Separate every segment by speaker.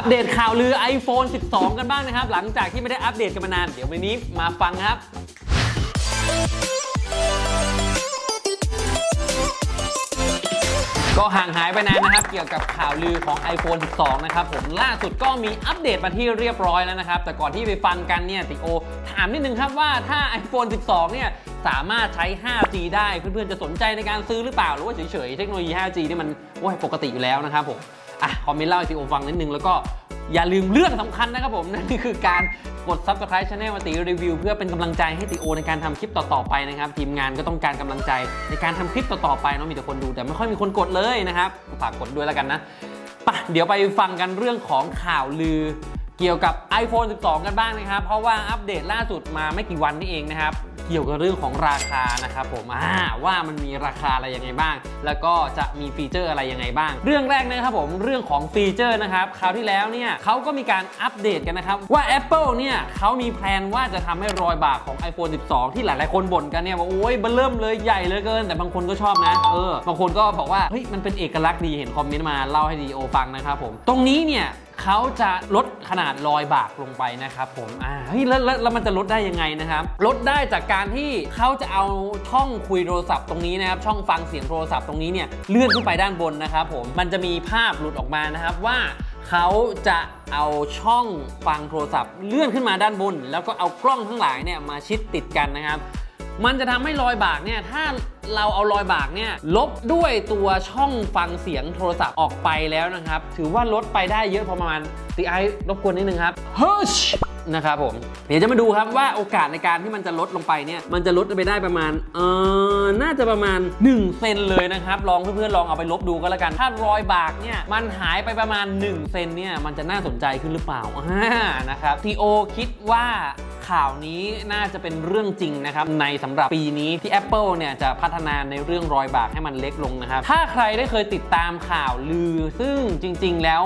Speaker 1: อัปเดตข่าวลือ iPhone 12 กันบ้างนะครับ หลังจากที่ไม่ได้อัปเดตกันมานาน เดี๋ยววันนี้มาฟังครับก็ห่างหายไปนานนะครับ เกี่ยวกับข่าวลือของ iPhone 12 นะครับผมล่าสุดก็มีอัปเดตมาที่เรียบร้อยแล้วนะครับ แต่ก่อนที่ไปฟังกันเนี่ยติโอ ถามนิดนึงครับว่าถ้า iPhone 12 เนี่ยสามารถใช้ 5G ได้เพื่อนๆ จะสนใจในการซื้อหรือเปล่า หรือว่าเฉยๆ เทคโนโลยี 5G นี่มันโอ้ยปกติอยู่แล้วนะครับผม อะคอมเมนต์เล่าให้ติโอฟังนิดนึงแล้วก็อย่าลืมเรื่องสำคัญนะครับผมนั่นคือการกด subscribe channel มาติรีวิว เพื่อเป็นกำลังใจให้ติโอในการทำคลิปต่อๆไปนะครับ ทีมงานก็ต้องการกำลังใจในการทำคลิปต่อๆไปเนาะมีแต่คนดูแต่ไม่ค่อยมีคนกดเลยนะครับฝากกดด้วยแล้วกันนะปะเดี๋ยวไปฟังกันเรื่องของข่าวลือ เกี่ยวกับ iPhone 12 กันบ้างนะครับ เพราะว่าอัปเดตล่าสุดมาไม่กี่วันนี่เองนะครับ เกี่ยวกับเรื่องของราคานะครับผมอ่าว่ามันมีราคาอะไรยังไงบ้าง แล้วก็จะมีฟีเจอร์อะไรยังไงบ้าง เรื่องแรกนะครับผมเรื่องของฟีเจอร์นะครับคราวที่แล้วเนี่ยเขาก็มีการอัปเดตกันนะครับ ว่า Apple เนี่ยเขามีแพลนว่าจะทำให้รอยบากของ iPhone 12 ที่หลายๆ คนบ่นกันเนี่ยว่าโอ้ยเบลเริ่มเลยใหญ่เหลยเกิน แต่บางคนก็ชอบนะเออบางคนก็บอกว่าเฮ้ยมันเป็นเอกลักษณ์ดีเห็นคอมเมนต์มาเล่าให้ดีโอฟังนะครับผมตรงนี้เนี่ยเขาจะลดขนาดรอยบากลงไปนะครับผมอ่าเฮ้ยแล้วแล้วแล้วมันจะลดได้ยังไงนะครับ ลดได้จากการที่เขาจะเอาช่องคุยโทรศัพท์ตรงนี้นะครับ ช่องฟังเสียงโทรศัพท์ตรงนี้เนี่ยเลื่อนขึ้นไปด้านบนนะครับผม มันจะมีภาพหลุดออกมานะครับว่าเขาจะเอาช่องฟังโทรศัพท์ เลื่อนขึ้นมาด้านบน แล้วก็เอากล้องทั้งหลายเนี่ยมาชิดติดกันนะครับ มันจะทำให้รอยบากเนี่ยถ้าเราเอารอยบากเนี่ยลบด้วยตัวช่องฟังเสียงโทรศัพท์ออกไปแล้วนะครับ ถือว่าลดไปได้เยอะพอประมาณตีไอรบกวนนิดนึงครับเฮ้ นะครับผม เดี๋ยวจะมาดูครับว่าโอกาสในการที่มันจะลดลงไปเนี่ยมันจะลดไปได้ประมาณเออน่าจะประมาณ 1 เซนเลยนะครับ ลองเพื่อนๆลองเอาไปลบดูก็แล้วกัน ถ้ารอยบากเนี่ยมันหายไปประมาณ 1 เซนเนี่ยมันจะน่าสนใจขึ้นหรือเปล่านะครับทีโอคิดว่าข่าวนี้น่าจะเป็นเรื่องจริงนะครับ ในสำหรับปีนี้ที่ Apple เนี่ยจะพัฒนาในเรื่องรอยบากให้มันเล็กลงนะครับ ถ้าใครได้เคยติดตามข่าวลือ ซึ่งจริง ๆ แล้ว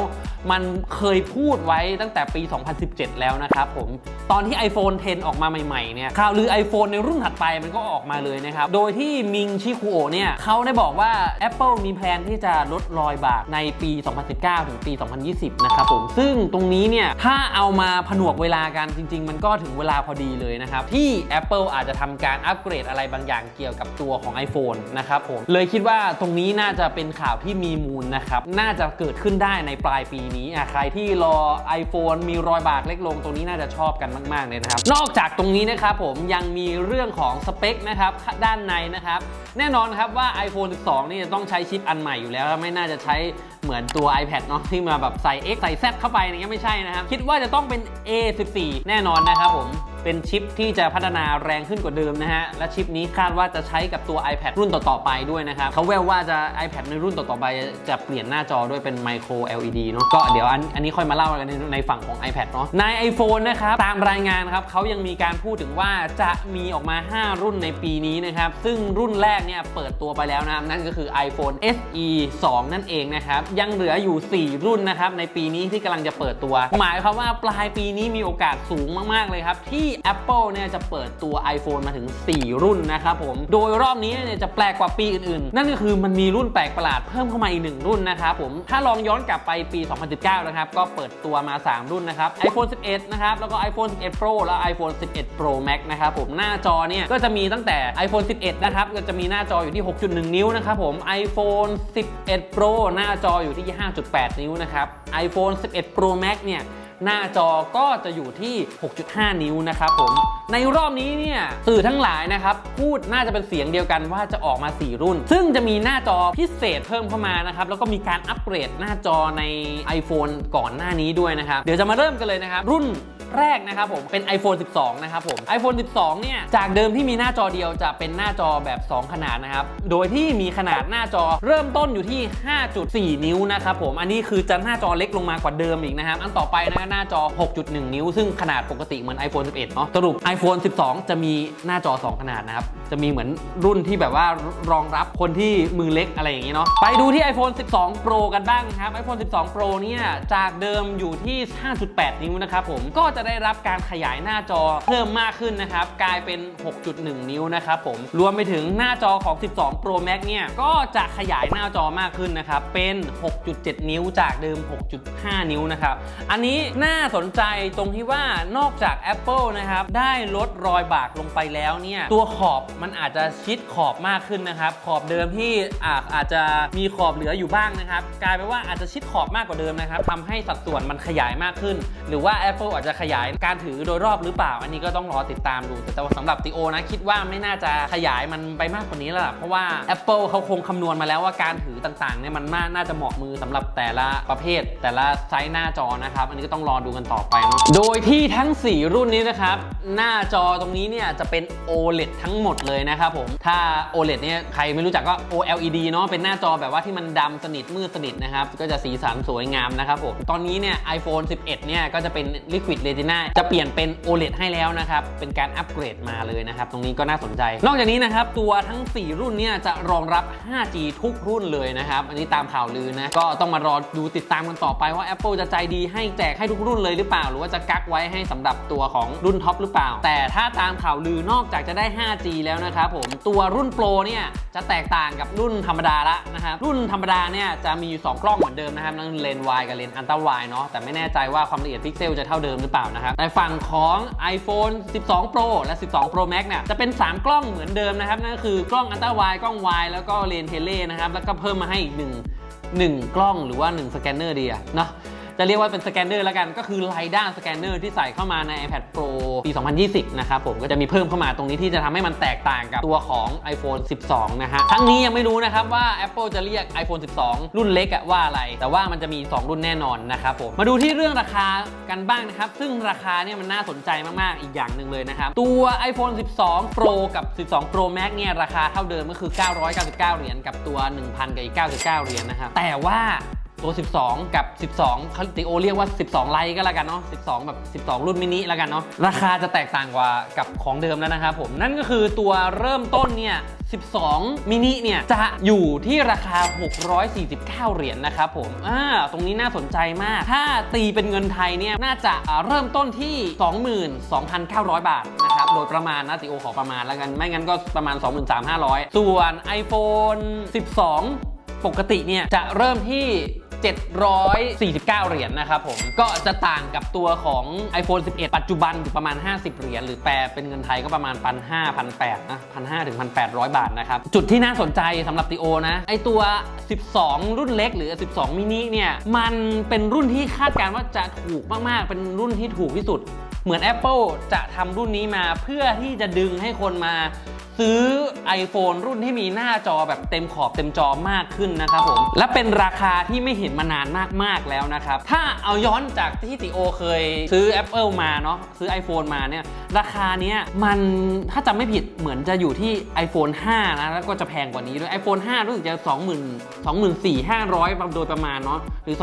Speaker 1: มันเคยพูดไว้ตั้งแต่ปี 2017 แล้วนะครับผมตอนที่ iPhone 10 ออกมาใหม่ๆเนี่ยข่าวลือ iPhone ในรุ่นถัดไปมันก็ออกมาเลยนะครับ โดยที่มิงชิคุโอะเนี่ยเขาได้บอกว่า Apple มีแพลนที่จะลดรอยบากในปี 2019 ถึงปี 2020 นะครับผม ซึ่งตรงนี้เนี่ย ถ้าเอามาผนวกเวลากันจริง ๆ มันก็ถึงเวลาพอดีเลยนะครับ ที่ Apple อาจจะทำการอัปเกรดอะไรบางอย่างเกี่ยวกับตัวของ iPhone นะครับผม เลยคิดว่าตรงนี้น่าจะเป็นข่าวที่มีมูลนะครับ น่าจะเกิดขึ้นได้ในปลายปีนี้อะใครที่รอ iPhone มีรอยบากเล็กลงตรงนี้น่าจะชอบกันมากๆเลยนะครับ นอกจากตรงนี้นะครับผมยังมีเรื่องของสเปคนะครับด้านในนะครับ แน่นอนครับว่า iPhone 12 นี่จะต้องใช้ชิปอันใหม่อยู่แล้ว ไม่น่าจะใช้เหมือนตัว iPad เนาะที่มาแบบใส่ X ใส่ Z เข้าไปอย่างเงี้ยไม่ใช่นะครับ คิดว่าจะต้องเป็น A14 แน่นอนนะครับผม เป็นชิปที่จะพัฒนาแรงขึ้นกว่าเดิมนะฮะ และชิปนี้คาดว่าจะใช้กับตัว iPad รุ่นต่อ ๆ ไปด้วยนะครับเขาแววว่าจะ iPad ในรุ่นต่อ ๆ ไปจะเปลี่ยนหน้าจอด้วยเป็น Micro LED เนาะก็เดี๋ยวอันอันนี้ค่อยมาเล่ากันในในฝั่งของ iPad เนาะใน iPhone นะครับตามรายงานครับเขายังมีการพูดถึงว่าจะมีออกมา 5 รุ่นในปีนี้นะครับซึ่งรุ่นแรกเนี่ยเปิดตัวไปแล้วนะนั่นก็คือ iPhone SE 2 นั่นเองนะครับยังเหลืออยู่ 4 รุ่นนะครับในปีนี้ที่กำลังจะเปิดตัว หมายความว่าปลายปีนี้มีโอกาสสูงมากๆเลยครับที่ Apple เนี่ยจะเปิดตัว iPhone มาถึง 4 รุ่นนะครับผม โดยรอบนี้เนี่ยจะแปลกกว่าปีอื่นๆ นั่นก็คือมันมีรุ่นแปลกประหลาดเพิ่มเข้ามาอีกหนึ่งรุ่นนะครับผม ถ้าลองย้อนกลับไปปี 2019 นะครับ ก็เปิดตัวมา 3 รุ่นนะครับ iPhone 11 นะครับ แล้วก็ iPhone 11 Pro แล้ว iPhone 11 Pro Max นะครับผม หน้าจอเนี่ยก็จะมีตั้งแต่ iPhone 11 นะครับ ก็จะมีหน้าจออยู่ที่ 6.1 นิ้วนะครับผม iPhone 11 Pro หน้าจออยู่ที่ 5.8 นิ้วนะครับ iPhone 11 Pro Max เนี่ย หน้าจอก็จะอยู่ที่ 6.5 นิ้วนะครับผม ในรอบนี้เนี่ยสื่อทั้งหลายนะครับพูดน่าจะเป็นเสียงเดียวกันว่าจะออกมา 4 รุ่น ซึ่งจะมีหน้าจอพิเศษเพิ่มเข้ามานะครับแล้วก็มีการอัปเกรดหน้าจอใน iPhone ก่อนหน้านี้ด้วยนะครับ เดี๋ยวจะมาเริ่มกันเลยนะครับรุ่น แรกนะครับผมเป็น iPhone 12 นะครับผม iPhone 12 เนี่ย จากเดิมที่มีหน้าจอเดียวจะเป็นหน้าจอแบบ 2 ขนาดนะครับ โดยที่มีขนาดหน้าจอเริ่มต้นอยู่ที่ 5.4 นิ้วนะครับผม อันนี้คือจะหน้าจอเล็กลงมากว่าเดิมอีกนะครับ อันต่อไปนะหน้าจอ 6.1 นิ้ว ซึ่งขนาดปกติเหมือน iPhone 11 เนาะ สรุป iPhone 12 จะมีหน้าจอ 2 ขนาดนะครับ จะมีเหมือนรุ่นที่แบบว่ารองรับคนที่มือเล็กอะไรอย่างนี้เนาะ ไปดูที่ iPhone 12 Pro กันบ้างครับ iPhone 12 Pro เนี่ย จากเดิมอยู่ที่ 5.8 นิ้วนะครับผม ก็จะได้รับการขยายหน้าจอเพิ่มมากขึ้นนะครับ กลายเป็น 6.1 นิ้วนะครับผม รวมไปถึงหน้าจอของ 12 Pro Max เนี่ย ก็จะขยายหน้าจอมากขึ้นนะครับ เป็น 6.7 นิ้วจากเดิม 6.5 นิ้วนะครับ อันนี้น่าสนใจตรงที่ว่านอกจาก Apple นะครับ ได้ลดรอยบากลงไปแล้วเนี่ย ตัวขอบมันอาจจะชิดขอบมากขึ้นนะครับ ขอบเดิมที่อาอาจจะมีขอบเหลืออยู่บ้างนะครับ กลายเป็นว่าอาจจะชิดขอบมากกว่าเดิมนะครับทำให้สัดส่วนมันขยายมากขึ้น หรือว่า Apple อาจจะขยายการถือโดยรอบหรือเปล่า อันนี้ก็ต้องรอติดตามดู แต่สำหรับติโอนะคิดว่าไม่น่าจะขยายมันไปมากกว่านี้แล้วล่ะเพราะว่า Apple เขาคงคำนวณมาแล้วว่าการถือต่างๆเนี่ยมันน่าน่าจะเหมาะมือสำหรับแต่ละประเภท แต่ละไซส์หน้าจอนะครับ อันนี้ก็ต้องรอดูกันต่อไปเนาะโดยที่ทั้ง 4 รุ่นนี้นะครับ หน้าจอตรงนี้เนี่ยจะเป็น OLED ทั้งหมดเลยนะครับผมถ้า OLED เนี่ยใครไม่รู้จักก็ OLED เนาะเป็นหน้าจอแบบว่าที่มันดำสนิทมืดสนิทนะครับก็จะสีสันสวยงามนะครับผมตอนนี้เนี่ย iPhone 11 เนี่ยก็จะเป็น Liquid Retina จะเปลี่ยนเป็น OLED ให้แล้วนะครับ เป็นการอัปเกรดมาเลยนะครับ ตรงนี้ก็น่าสนใจ นอกจากนี้นะครับ ตัวทั้ง 4 รุ่นเนี่ยจะรองรับ 5G ทุกรุ่นเลยนะครับ อันนี้ตามข่าวลือนะ ก็ต้องมารอดูติดตามกันต่อไปว่า Apple จะใจดีให้แจกให้ทุกรุ่นเลยหรือเปล่า หรือว่าจะกักไว้ให้สำหรับตัวของรุ่นท็อปหรือเปล่า แต่ถ้าตามข่าวลือนอกจากจะได้ 5G แล้วนะครับผมตัวรุ่นโปรเนี่ยจะแตกต่างกับรุ่นธรรมดาละนะครับรุ่นธรรมดาเนี่ยจะมีอยู่2กล้องเหมือนเดิมนะครับนั่นเลนส์วายกับเลนส์อัลตร้าไวเนาะแต่ไม่แน่ใจว่าความละเอียดพิกเซลจะเท่าเดิมหรือเปล่านะครับในฝั่งของ iPhone 12 Pro และ 12 Pro Max เนี่ยจะเป็น 3 กล้องเหมือนเดิมนะครับนั่นก็คือกล้องอัลตร้าไวกล้องวายแล้วก็เลนเทเลนะครับแล้วก็เพิ่มมาให้อีกหนึ่ง1กล้องหรือว่า 1 สแกนเนอร์ดีอะเนาะ จะเรียกว่าเป็นสแกนเนอร์แล้วกัน ก็คือ LiDAR สแกนเนอร์ที่ใส่เข้ามาใน iPad Pro ปี 2020 นะครับผมก็จะมีเพิ่มเข้ามาตรงนี้ที่จะทำให้มันแตกต่างกับตัวของ iPhone 12 นะฮะ ทั้งนี้ยังไม่รู้นะครับว่า Apple จะเรียก iPhone 12 รุ่นเล็กอะว่าอะไร แต่ว่ามันจะมี 2 รุ่นแน่นอนนะครับผมมาดูที่เรื่องราคากันบ้างนะครับ ซึ่งราคาเนี่ยมันน่าสนใจมาก ๆ อีกอย่างหนึ่งเลยนะครับ ตัว iPhone 12 Pro กับ 12 Pro Max เนี่ยราคาเท่าเดิมก็คือ 999 เหรียญกับตัว 1,000 กับอีก 99 เหรียญนะครับแต่ว่า ตัว 12 กับ 12เขาติโอเรียกว่า 12 ไลท์ก็แล้วกันเนาะ 12 แบบ 12 รุ่นมินิแล้วกันเนาะ ราคาจะแตกต่างกว่ากับของเดิมแล้วนะครับผม นั่นก็คือตัวเริ่มต้นเนี่ย 12 มินิเนี่ย จะอยู่ที่ราคา 649 เหรียญนะครับผม อ่า ตรงนี้น่าสนใจมาก ถ้าตีเป็นเงินไทยเนี่ย น่าจะเริ่มต้นที่ 22,900 บาทนะครับ โดยประมาณนะติโอขอประมาณแล้วกัน ไม่งั้นก็ประมาณ 23,500 ส่วน iPhone 12 ปกติเนี่ยจะเริ่มที่ 749 เหรียญนะครับผม ก็จะต่างกับตัวของ iPhone 11 ปัจจุบันอยู่ประมาณ 50 เหรียญหรือแปลเป็นเงินไทยก็ประมาณ 1,500 1,800นะ1,500ถึง1,800 บาทนะครับ จุดที่น่าสนใจสำหรับติโอนะ ไอตัว 12 รุ่นเล็กหรือ 12 มินิเนี่ย มันเป็นรุ่นที่คาดการณ์ว่าจะถูกมาก ๆ เป็นรุ่นที่ถูกที่สุด เหมือน Apple จะทำรุ่นนี้มาเพื่อที่จะดึงให้คนมา ซื้อ iPhone รุ่นที่มีหน้าจอแบบเต็มขอบเต็มจอมากขึ้นนะครับผม และเป็นราคาที่ไม่เห็นมานานมากๆแล้วนะครับ ถ้าเอาย้อนจากที่ติโอเคยซื้อ Apple มาเนาะซื้อ iPhone มาเนี่ยราคาเนี้ยมันถ้าจำไม่ผิดเหมือนจะอยู่ที่ iPhone 5 นะ แล้วก็จะแพงกว่านี้ด้วย iPhone 5 รู้สึกจะ 20,000 24,500โดยประมาณเนาะหรือ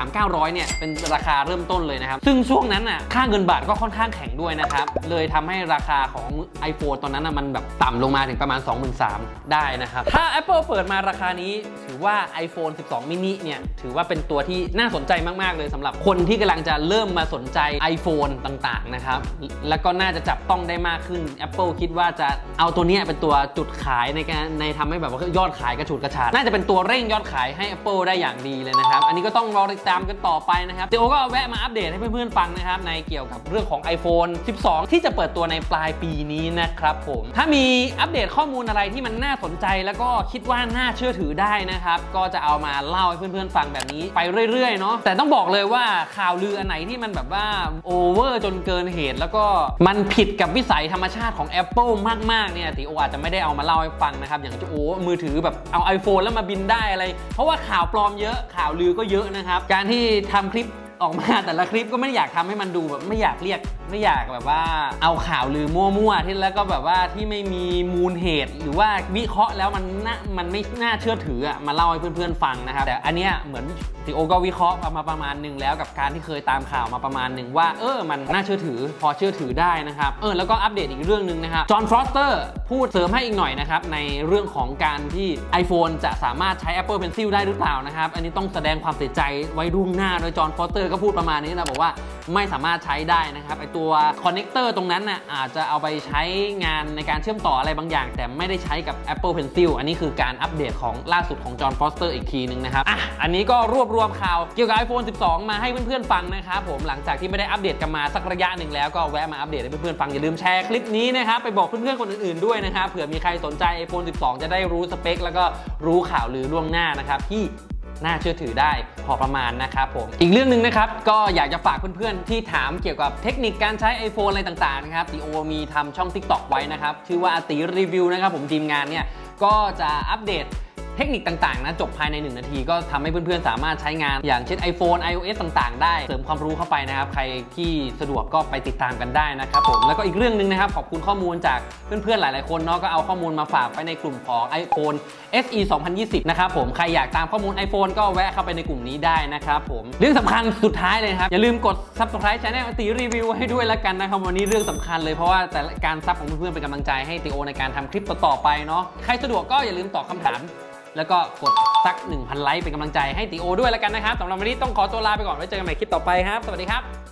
Speaker 1: 23,900 เนี่ย เป็นราคาเริ่มต้นเลยนะครับ ซึ่งช่วงนั้นอะค่าเงินบาทก็ค่อนข้างแข็งด้วยนะครับ เลยทำให้ราคาของ iPhone ตอนนั้นนะมันแบบต่ำลงมาถึงประมาณ 23,000 ได้นะครับ ถ้า Apple เปิดมาราคานี้ ถือว่า iPhone 12 mini เนี่ย ถือว่าเป็นตัวที่น่าสนใจมาก ๆ เลยสำหรับคนที่กำลังจะเริ่มมาสนใจ iPhone ต่าง ๆ นะครับ แล้วก็น่าจะจับต้องได้มากขึ้น Apple คิดว่าจะเอาตัวเนี้ยเป็นตัวจุดขายในการในทำให้แบบว่ายอดขายกระฉูดกระชากน่าจะเป็นตัวเร่งยอดขายให้ Apple ได้อย่างดีเลยนะครับ อันนี้ก็ต้องรอติดตามกันต่อไปนะครับเดี๋ยวก็แวะมาอัปเดตให้เพื่อนๆฟังนะครับในเกี่ยวกับเรื่องของ iPhone 12 ที่จะเปิดตัวในปลายปีนี้นะครับผมถ้ามีอัปเดตข้อมูลอะไรที่มันน่าสนใจ แล้วก็คิดว่าน่าเชื่อถือได้นะครับ ก็จะเอามาเล่าให้เพื่อนๆฟังแบบนี้ไปเรื่อยๆเนาะแต่ต้องบอกเลยว่าข่าวลืออันไหนที่มันแบบว่าโอเวอร์จนเกินเหตุ แล้วก็มันผิดกับวิสัยธรรมชาติของ Apple มากๆเนี่ยติโออาจจะไม่ได้เอามาเล่าให้ฟังนะครับ อย่างจะโอ้มือถือแบบเอา iPhone แล้วมาบินได้อะไร เพราะว่าข่าวปลอมเยอะข่าวลือก็เยอะนะครับ การที่ทำคลิป ออกมาแต่ละคลิปก็ไม่ได้อยากทำให้มันดูแบบไม่อยากเรียกไม่อยากแบบว่าเอาข่าวลือมั่วๆที่แล้วก็แบบว่าที่ไม่มีมูลเหตุ หรือว่าวิเคราะห์แล้วมันน่ามันไม่น่าเชื่อถืออะมาเล่าให้เพื่อนๆฟังนะครับแต่อันเนี้ยเหมือนติโอก็วิเคราะห์มาประมาณหนึ่งแล้วกับการที่เคยตามข่าวมาประมาณหนึ่งว่า เออมันน่าเชื่อถือพอเชื่อถือได้นะครับเออแล้วก็อัปเดตอีกเรื่องหนึ่งนะครับจอห์นฟรอสเตอร์พูดเสริมให้อีกหน่อยนะครับในเรื่องของการที่ iPhone จะสามารถใช้ Apple Pencil ได้หรือเปล่านะครับอันนี้ต้องแสดงความเสียใจไว้ล่วงหน้าโดยจอห์นฟรอสเตอร์ก็พูดประมาณนี้นะบอกว่าไม่สามารถใช้ได้นะครับไอตัวคอนเนคเตอร์ตรงนั้นน่ะอาจจะเอาไปใช้งานในการเชื่อมต่ออะไรบางอย่าง แต่ไม่ได้ใช้กับ Apple Pencil อันนี้คือการอัปเดตของล่าสุดของจอห์นฟอสเตอร์อีกทีนึงนะครับอะอันนี้ก็รวบรวมข่าวเกี่ยวกับ iPhone 12 มาให้เพื่อนๆฟังนะครับผมหลังจากที่ไม่ได้อัปเดตกันมาสักระยะหนึ่งแล้วก็แวะมาอัปเดตให้เพื่อนๆฟังอย่าลืมแชร์คลิปนี้นะครับไปบอกเพื่อนๆคนอื่นๆด้วยนะครับเผื่อมีใครสนใจ iPhone 12 จะได้รู้สเปค แล้วก็รู้ข่าวลือล่วงหน้านะครับที่ น่าเชื่อถือได้พอประมาณนะครับผม อีกเรื่องหนึ่งนะครับ ก็อยากจะฝากเพื่อนๆ ที่ถามเกี่ยวกับเทคนิคการใช้ iPhone อะไรต่างๆนะครับตีโอมีทำช่อง TikTok ไว้นะครับ ชื่อว่าอติรีวิวนะครับผมทีมงานเนี่ยก็จะอัปเดต เทคนิคต่างๆ นะ จบภายใน 1 นาทีก็ทำให้เพื่อนๆ สามารถใช้งาน อย่างเช่น iPhone iOS ต่างๆ ได้ เสริมความรู้เข้าไปนะครับ ใครที่สะดวกก็ไปติดตามกันได้นะครับผม แล้วก็อีกเรื่องหนึ่งนะครับ ขอบคุณข้อมูลจากเพื่อนๆ หลายๆ คนเนาะ ก็เอาข้อมูลมาฝากไปในกลุ่มของ iPhone SE 2020 นะครับผม ใครอยากตามข้อมูล iPhone ก็แวะเข้าไปในกลุ่มนี้ได้นะครับผม เรื่องสำคัญสุดท้ายเลยครับ อย่าลืมกด subscribe channel ตีรีวิวให้ด้วยแล้วกันนะครับ วันนี้เรื่องสำคัญเลยเพราะว่าแต่การซับของเพื่อนๆ เป็นกำลังใจให้ติโอในการทำคลิปต่อๆไปเนาะ ใครสะดวกก็อย่าลืมตอบคำถาม แล้วก็กดสัก 1,000 ไลค์เป็นกำลังใจให้ติโอด้วยแล้วกันนะครับสำหรับวันนี้ต้องขอตัวลาไปก่อนไว้เจอกันใหม่คลิปต่อไปครับ สวัสดีครับ